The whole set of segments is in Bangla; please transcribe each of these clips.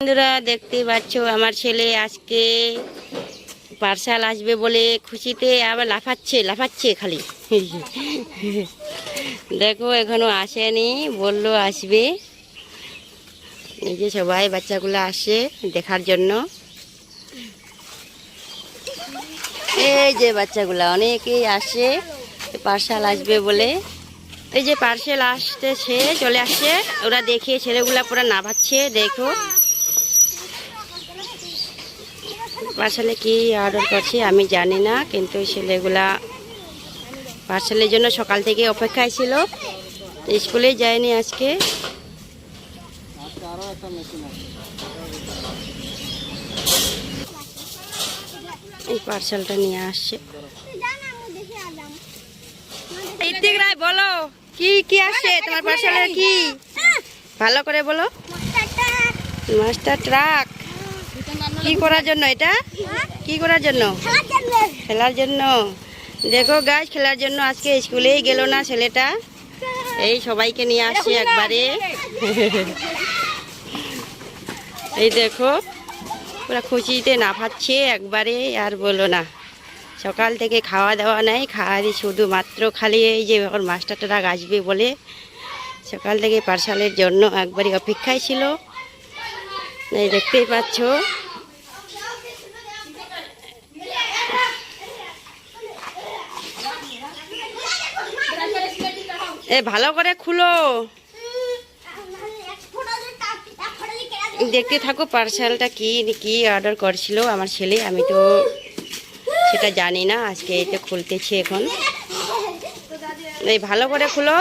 বন্ধুরা দেখতে পাচ্ছ, আমার ছেলে আজকে পার্সাল আসবে বলে খুশিতে আবার লাফাচ্ছে লাফাচ্ছে খালি। দেখো, এখনও আসেনি, বলল আসবে। এই যে সবাই বাচ্চাগুলো আসে দেখার জন্য। এই যে বাচ্চাগুলা, অনেকেই আসে, পার্সাল আসবে বলে। এই যে পার্সেল আসতেছে চলে আসছে, ওরা দেখে ছেলেগুলা পুরো নাভাচ্ছে, দেখো। পার্সেলে কি অর্ডার করছি আমি জানি না কিন্তু ছেলেগুলা পার্সেলের জন্য সকাল থেকে অপেক্ষায় ছিল। স্কুলে যায়নি আজকে। এই পার্সেলটা নিয়ে আসছে। ইতিক রায় বলো কি কি আসছে? তোমার পার্সেলে কি? ভালো করে বলো। Master truck? কি করার জন্য এটা? কি করার জন্য? খেলার জন্য। দেখো গাছ খেলার জন্য আজকে স্কুলেই গেল না ছেলেটা। এই সবাইকে নিয়ে আসছে একবারে। এই দেখো, পুরো খুশিতে না নাফাচ্ছে একবারে, আর বলো না। সকাল থেকে খাওয়া দাওয়া নাই, খাওয়ারই শুধুমাত্র খালি এই যে এখন মাস্টার ট্রাক আসবে বলে। সকাল থেকে পার্সালের জন্য একবারই অপেক্ষায় ছিল। দেখতেই পাচ্ছ। এ, ভালো করে খুলো। দেখতে থাকো পার্সেলটা কি কি অর্ডার করছিল আমার ছেলে, আমি তো সেটা জানি না, আজকে এটা খুলতেছি এখন। এই, ভালো করে খুলো।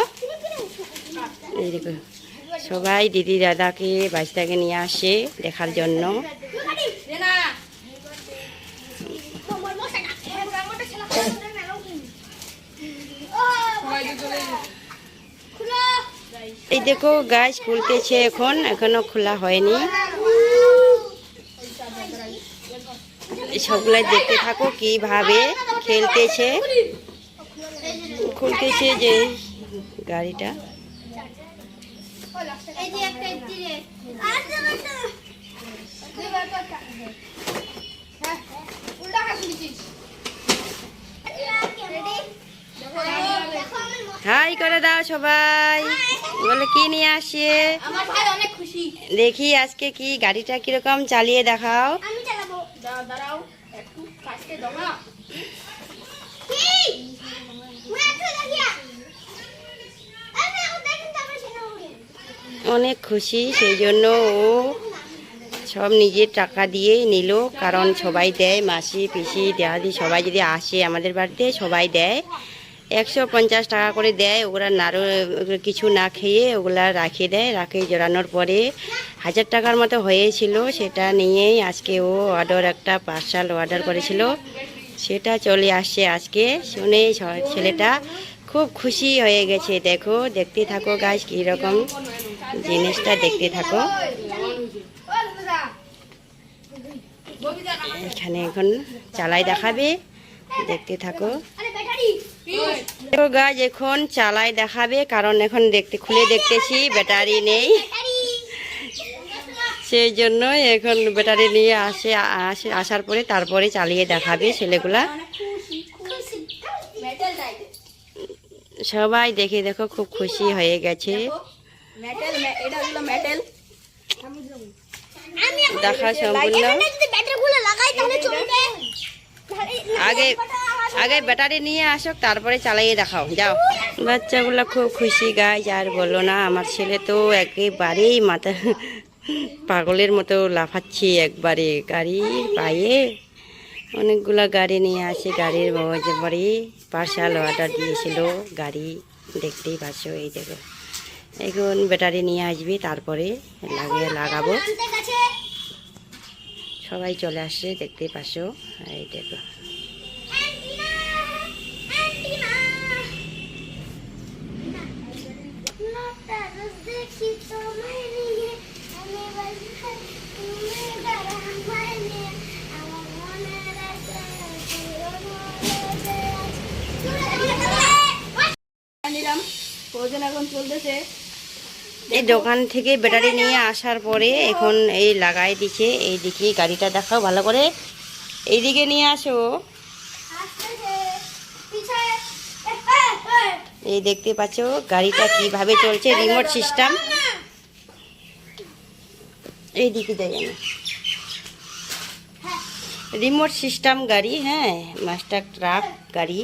এই দেখো, সবাই দিদি দাদাকে, বাচ্চাকে নিয়ে আসে দেখার জন্য। এই দেখো, গাছ খুলতেছে এখন, এখনও খোলা হয়নি। সবগুলাই দেখতে থাকো, কীভাবে খেলতেছে। খুলতেছে যে গাড়িটা। হাই করে দাও সবাই। বলে কি নিয়ে আসে? দেখি আজকে কি গাড়িটা কীরকম চালিয়ে দেখাও। অনেক খুশি সেই জন্য ও সব নিজের টাকা দিয়ে নিল কারণ সবাই দেয় মাসি পিসি দাদি সবাই যদি আসে আমাদের বাড়িতে সবাই দেয়। একশো পঞ্চাশ টাকা করে দেয় ওরা নাড়ু কিছু না খেয়ে ওগুলা রাখে দেয়, রাখে জড়ানোর পরে হাজার টাকার মতো হয়েছিল, সেটা নিয়েই আজকে ও অর্ডার একটা পার্সাল অর্ডার করেছিল। সেটা চলে আসছে আজকে, শুনে ছেলেটা খুব খুশি হয়ে গেছে। দেখো, দেখতে থাকো গাছ কীরকম জিনিসটা দেখতে থাকো। এখানে এখন চালাই দেখাবে, দেখতে থাকো। গাছ এখন চালাই দেখাবে কারণ এখন দেখতে খুলে দেখতেছি ব্যাটারি নেই। সেই জন্য এখন ব্যাটারি নিয়ে আসে আসে আসার পরে তারপরে চালিয়ে দেখাবে ছেলেগুলা। সবাই দেখে দেখো খুব খুশি হয়ে গেছে। দেখা সম্পূর্ণ। আগে আগে ব্যাটারি নিয়ে আসো তারপরে চালাইয়ে দেখাও। যাও। বাচ্চাগুলো খুব খুশি গাছ আর বলো না, আমার ছেলে তো একেবারেই মাথা পাগলের মতো লাফাচ্ছি একবারে, গাড়ির পায়ে। অনেকগুলো গাড়ি নিয়ে আসে, গাড়ির পরে পার্সাল অর্ডার দিয়েছিল, গাড়ি দেখতেই পাচ্ছ, এই দেখো। এখন ব্যাটারি নিয়ে আসবি, তারপরে লাগিয়ে লাগাবো। সবাই চলে আসছে, দেখতেই পাচ্ছ, এই দেখো। এখন চলতেছে। এই দোকান থেকে ব্যাটারি নিয়ে আসার পরে এখন এই লাগাই দিছে এই দিকে গাড়িটা দেখাও ভালো করে। এইদিকে নিয়ে আসো। এই দেখতে পাচ্ছ গাড়িটা কীভাবে চলছে রিমোট সিস্টেম এই দিকে যাই আমি। রিমোট সিস্টেম গাড়ি হ্যাঁ মাস্টার ট্রাক গাড়ি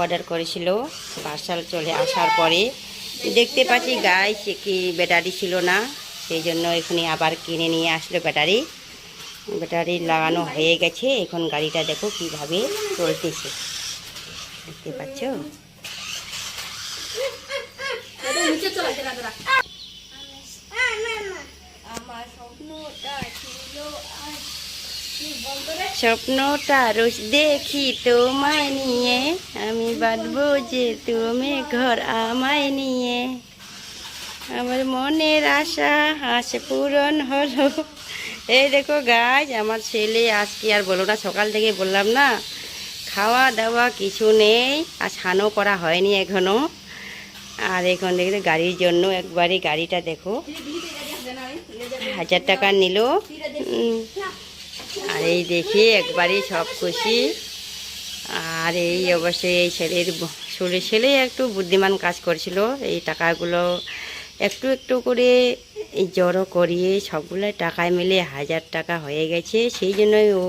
অর্ডার করেছিল। পার্সাল চলে আসার পরে। দেখতে পাচ্ছি গায়ে সে কি ব্যাটারি ছিল না, সেই জন্য এখানে আবার কিনে নিয়ে আসলো ব্যাটারি। ব্যাটারি লাগানো হয়ে গেছে, এখন গাড়িটা দেখো কীভাবে চলতেছে। দেখতে পাচ্ছ? আমার স্বপ্নটা ছিল স্বপ্নটা রোজ দেখি তোমায় নিয়ে। আমি বাঁধবো যে তুমি ঘর আমায় নিয়ে। আমার মনের আশা আশ পূরণ হলো। এই দেখো গাছ আমার ছেলে আজকে আর বলো না, সকাল থেকে বললাম না, খাওয়া দাওয়া কিছু নেই, আর স্নানও করা হয়নি এখনও। আর এখন দেখতে গাড়ির জন্য একবারে গাড়িটা দেখো। হাজার টাকা নিল। এই দেখি একবারে সব খুশি। আর এই অবশ্যই এই ছেলের ছেলে একটু বুদ্ধিমান কাজ করছিল। এই টাকাগুলো একটু একটু করে জড়ো করিয়ে সবগুলো টাকায় মিলে হাজার টাকা হয়ে গেছে। সেই জন্যই ও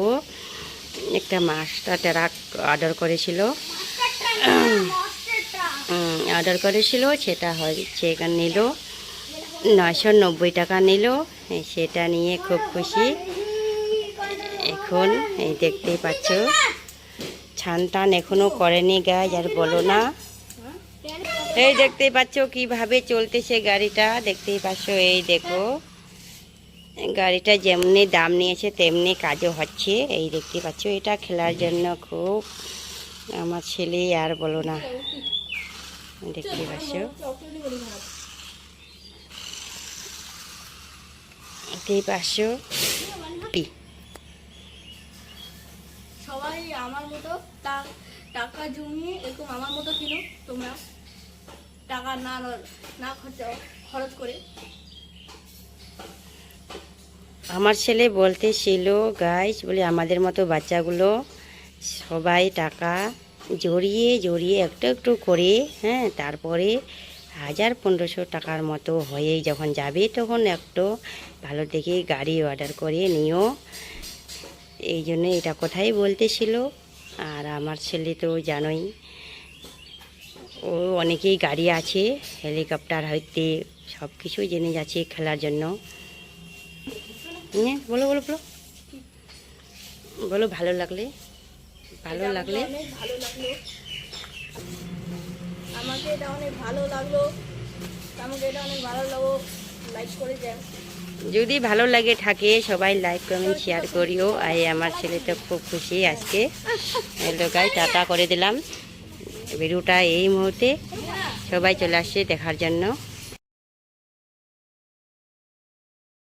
একটা মাস্টার ট্রাক অর্ডার করেছিল। অর্ডার করেছিল, সেটা হচ্ছে নিল। নয়শো নব্বই টাকা নিল। সেটা নিয়ে খুব খুশি। এখন, এই দেখতেই পাচ্ছ। ছান টান এখনও করেনি গাছ আর বলো না। এই দেখতেই পাচ্ছ কীভাবে চলতেছে গাড়িটা, দেখতেই পাচ্ছ এই দেখো। গাড়িটা যেমনি দাম নিয়েছে, তেমনি কাজও হচ্ছে, এই দেখতে পাচ্ছ। এটা খেলার জন্য খুব, আমার ছেলে আর বলো না। দেখতে পাচ্ছ। দেখতেই পাচ্ছ পি সবাই আমার মতো টাকা জমিয়ে এরকম আমার মতো কিনো তোমরা। টাকা না না খরচা, খরচ করে। আমার ছেলে বলতেছিল গাইস, বলে আমাদের মতো বাচ্চাগুলো সবাই টাকা জড়িয়ে জড়িয়ে একটু একটু করে হ্যাঁ তারপরে হাজার পনেরোশো টাকার মতো হয়ে যখন যাবে তখন একটু ভালো দেখে গাড়ি অর্ডার করে নিও। এই জন্য এটা কথাই বলতেছিল। আর আমার ছেলে তো জানোই ও অনেকেই গাড়ি আছে হেলিকপ্টার হইতে সব কিছু জেনে যাচ্ছে খেলার জন্য। নিয়ে বলো বলো বলো। বলো ভালো লাগলে? ভালো লাগলে? আমাকে ভালো লাগল। আমাকে এটা অনেক ভালো লাগল। আমাকে এটা অনেক ভালো লাগল। যদি ভালো লাগে থাকে, সবাই লাইক কমেন্ট শেয়ার করিও। আর আমার ছেলে তো খুব খুশি আজকে। লোকায় টাটা করে দিলাম। ভিডিওটা এই মুহূর্তে সবাই চলে আসছে দেখার জন্য।